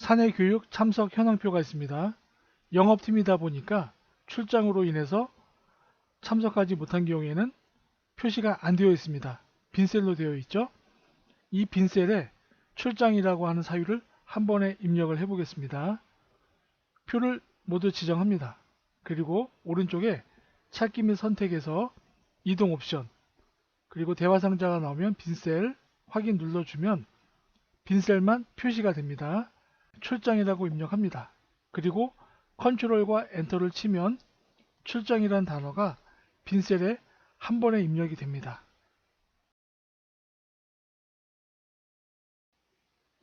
사내 교육 참석 현황표가 있습니다. 영업팀이다 보니까 출장으로 인해서 참석하지 못한 경우에는 표시가 안 되어 있습니다. 빈셀로 되어 있죠. 이 빈셀에 출장이라고 하는 사유를 한 번에 입력을 해 보겠습니다. 표를 모두 지정합니다. 그리고 오른쪽에 찾기 및 선택에서 이동 옵션 그리고 대화 상자가 나오면 빈셀 확인 눌러주면 빈셀만 표시가 됩니다. 출장이라고 입력합니다. 그리고 컨트롤과 엔터를 치면 출장이란 단어가 빈 셀에 한 번에 입력이 됩니다.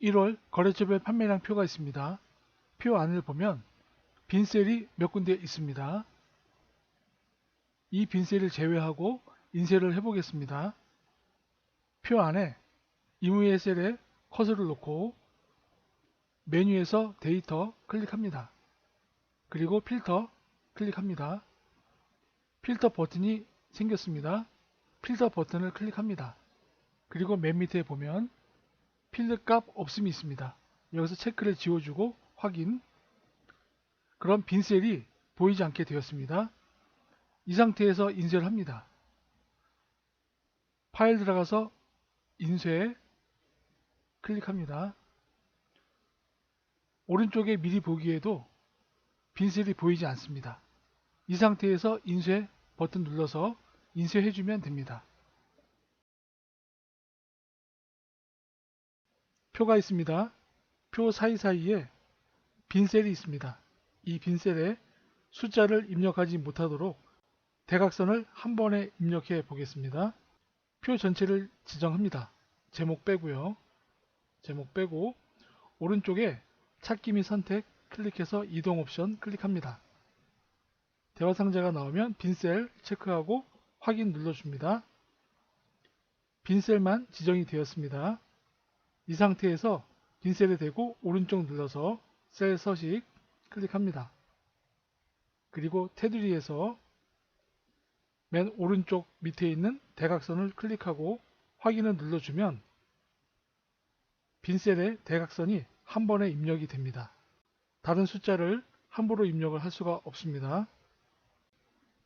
1월 거래처별 판매량 표가 있습니다. 표 안을 보면 빈 셀이 몇 군데 있습니다. 이 빈 셀을 제외하고 인쇄를 해보겠습니다. 표 안에 이무의 셀에 커서를 놓고 메뉴에서 데이터 클릭합니다. 그리고 필터 클릭합니다. 필터 버튼이 생겼습니다. 필터 버튼을 클릭합니다. 그리고 맨 밑에 보면 필드 값 없음이 있습니다. 여기서 체크를 지워주고 확인 그럼 빈 셀이 보이지 않게 되었습니다. 이 상태에서 인쇄를 합니다. 파일 들어가서 인쇄 클릭합니다. 오른쪽에 미리 보기에도 빈셀이 보이지 않습니다. 이 상태에서 인쇄 버튼 눌러서 인쇄해주면 됩니다. 표가 있습니다. 표 사이사이에 빈셀이 있습니다. 이 빈셀에 숫자를 입력하지 못하도록 대각선을 한 번에 입력해 보겠습니다. 표 전체를 지정합니다. 제목 빼고요. 제목 빼고 오른쪽에 찾기 및 선택 클릭해서 이동 옵션 클릭합니다. 대화 상자가 나오면 빈 셀 체크하고 확인 눌러줍니다. 빈 셀만 지정이 되었습니다. 이 상태에서 빈 셀에 대고 오른쪽 눌러서 셀 서식 클릭합니다. 그리고 테두리에서 맨 오른쪽 밑에 있는 대각선을 클릭하고 확인을 눌러주면 빈셀에 대각선이 한 번에 입력이 됩니다. 다른 숫자를 함부로 입력을 할 수가 없습니다.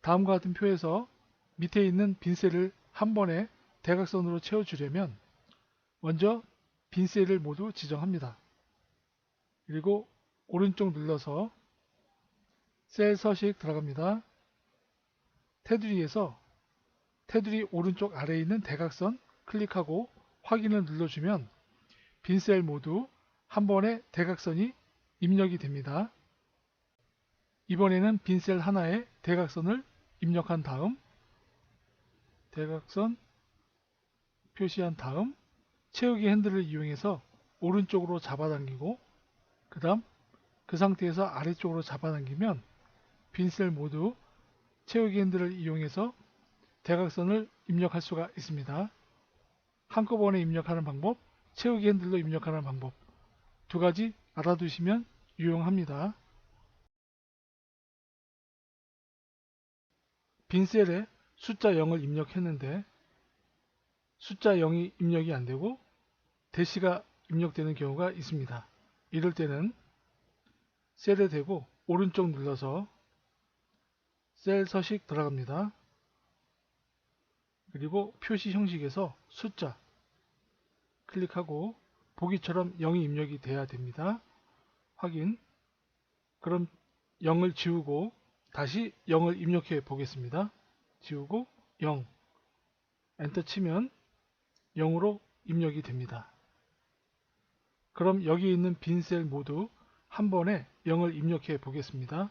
다음과 같은 표에서 밑에 있는 빈 셀을 한 번에 대각선으로 채워주려면 먼저 빈 셀을 모두 지정합니다. 그리고 오른쪽 눌러서 셀 서식 들어갑니다. 테두리에서 테두리 오른쪽 아래에 있는 대각선 클릭하고 확인을 눌러주면 빈 셀 모두 한 번에 대각선이 입력이 됩니다. 이번에는 빈 셀 하나에 대각선을 입력한 다음 대각선 표시한 다음 채우기 핸들을 이용해서 오른쪽으로 잡아당기고 그 다음 그 상태에서 아래쪽으로 잡아당기면 빈 셀 모두 채우기 핸들을 이용해서 대각선을 입력할 수가 있습니다. 한꺼번에 입력하는 방법, 채우기 핸들로 입력하는 방법 두 가지 알아두시면 유용합니다. 빈 셀에 숫자 0을 입력했는데 숫자 0이 입력이 안되고 대시가 입력되는 경우가 있습니다. 이럴 때는 셀에 대고 오른쪽 눌러서 셀 서식 들어갑니다. 그리고 표시 형식에서 숫자 클릭하고 보기처럼 0이 입력이 돼야 됩니다. 확인 그럼 0을 지우고 다시 0을 입력해 보겠습니다. 지우고 0 엔터 치면 0으로 입력이 됩니다. 그럼 여기 있는 빈 셀 모두 한 번에 0을 입력해 보겠습니다.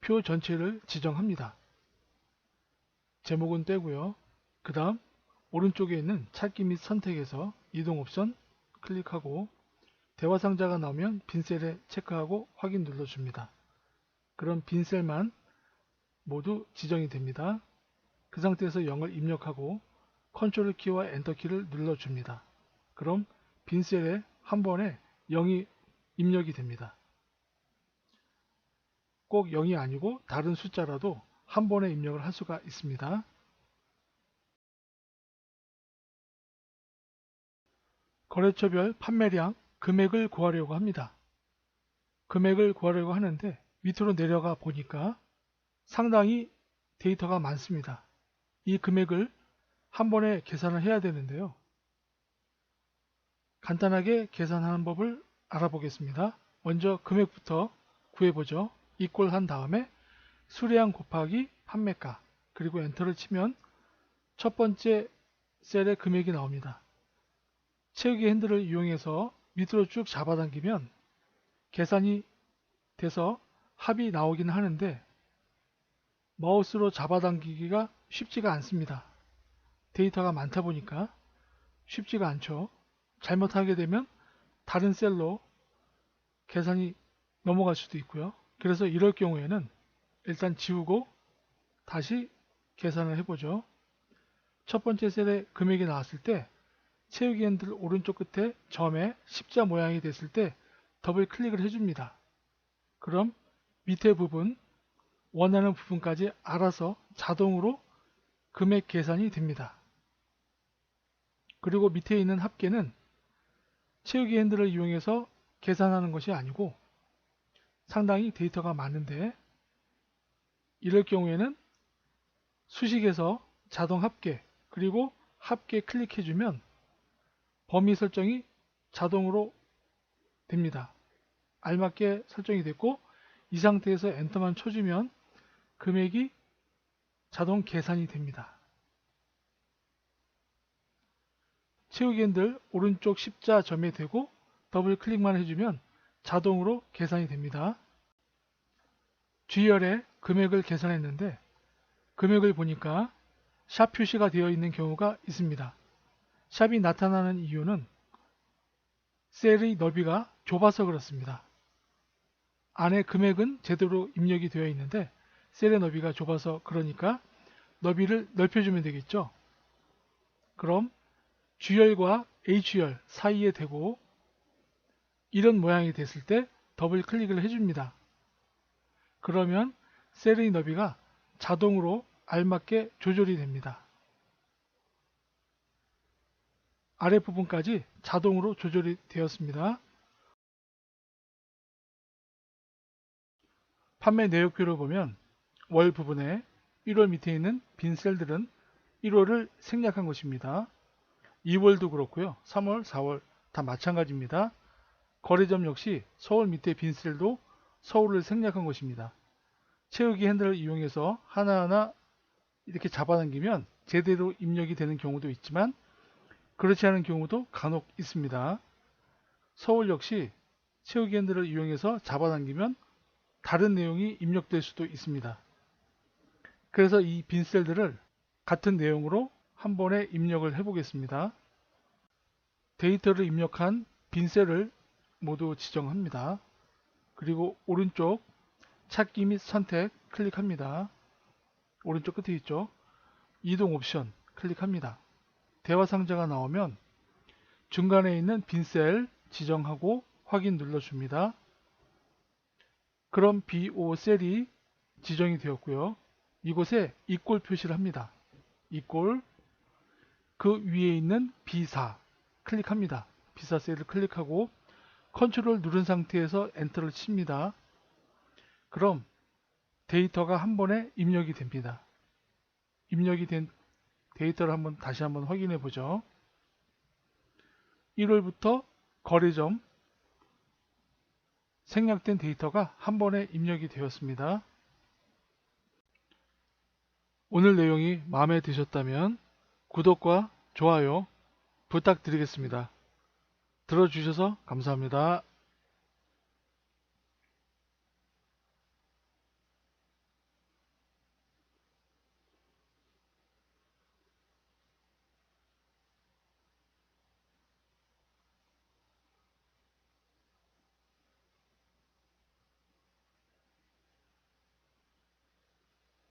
표 전체를 지정합니다. 제목은 떼고요. 그 다음 오른쪽에 있는 찾기 및 선택에서 이동 옵션 클릭하고 대화 상자가 나오면 빈 셀에 체크하고 확인 눌러줍니다. 그럼 빈 셀만 모두 지정이 됩니다. 그 상태에서 0을 입력하고 컨트롤 키와 엔터 키를 눌러줍니다. 그럼 빈 셀에 한 번에 0이 입력이 됩니다. 꼭 0이 아니고 다른 숫자라도 한 번에 입력을 할 수가 있습니다. 거래처별 판매량, 금액을 구하려고 합니다. 금액을 구하려고 하는데 밑으로 내려가 보니까 상당히 데이터가 많습니다. 이 금액을 한 번에 계산을 해야 되는데요. 간단하게 계산하는 법을 알아보겠습니다. 먼저 금액부터 구해보죠. 이꼴 한 다음에 수량 곱하기 판매가 그리고 엔터를 치면 첫 번째 셀의 금액이 나옵니다. 채우기 핸들을 이용해서 밑으로 쭉 잡아당기면 계산이 돼서 합이 나오긴 하는데 마우스로 잡아당기기가 쉽지가 않습니다. 데이터가 많다 보니까 쉽지가 않죠. 잘못하게 되면 다른 셀로 계산이 넘어갈 수도 있고요. 그래서 이럴 경우에는 일단 지우고 다시 계산을 해보죠. 첫 번째 셀에 금액이 나왔을 때 채우기 핸들 오른쪽 끝에 점에 십자 모양이 됐을 때 더블 클릭을 해줍니다. 그럼 밑에 부분 원하는 부분까지 알아서 자동으로 금액 계산이 됩니다. 그리고 밑에 있는 합계는 채우기 핸들을 이용해서 계산하는 것이 아니고 상당히 데이터가 많은데 이럴 경우에는 수식에서 자동 합계 그리고 합계 클릭해주면 범위 설정이 자동으로 됩니다. 알맞게 설정이 됐고 이 상태에서 엔터만 쳐주면 금액이 자동 계산이 됩니다. 채우기 핸들 오른쪽 십자점에 대고 더블 클릭만 해주면 자동으로 계산이 됩니다. G열에 금액을 계산했는데 금액을 보니까 샵 표시가 되어 있는 경우가 있습니다. 샵이 나타나는 이유는 셀의 너비가 좁아서 그렇습니다. 안에 금액은 제대로 입력이 되어 있는데 셀의 너비가 좁아서 그러니까 너비를 넓혀주면 되겠죠. 그럼 G열과 H열 사이에 대고 이런 모양이 됐을 때 더블 클릭을 해줍니다. 그러면 셀의 너비가 자동으로 알맞게 조절이 됩니다. 아랫부분까지 자동으로 조절이 되었습니다. 판매 내역표를 보면 월 부분에 1월 밑에 있는 빈 셀들은 1월을 생략한 것입니다. 2월도 그렇고요. 3월, 4월 다 마찬가지입니다. 거래점 역시 서울 밑에 빈 셀도 서울을 생략한 것입니다. 채우기 핸들을 이용해서 하나하나 이렇게 잡아당기면 제대로 입력이 되는 경우도 있지만 그렇지 않은 경우도 간혹 있습니다. 서울 역시 채우기 핸들을 이용해서 잡아당기면 다른 내용이 입력될 수도 있습니다. 그래서 이 빈 셀들을 같은 내용으로 한 번에 입력을 해 보겠습니다. 데이터를 입력한 빈 셀을 모두 지정합니다. 그리고 오른쪽 찾기 및 선택 클릭합니다. 오른쪽 끝에 있죠. 이동 옵션 클릭합니다. 대화 상자가 나오면 중간에 있는 빈 셀 지정하고 확인 눌러줍니다. 그럼 BO 셀이 지정이 되었고요. 이곳에 이꼴 표시를 합니다. 이꼴 그 위에 있는 B4 클릭합니다. B4 셀을 클릭하고 컨트롤 누른 상태에서 엔터를 칩니다. 그럼 데이터가 한 번에 입력이 됩니다. 입력이 된 데이터를 한번 다시 한번 확인해 보죠. 1월부터 거래점 생략된 데이터가 한 번에 입력이 되었습니다. 오늘 내용이 마음에 드셨다면 구독과 좋아요 부탁드리겠습니다. 들어주셔서 감사합니다.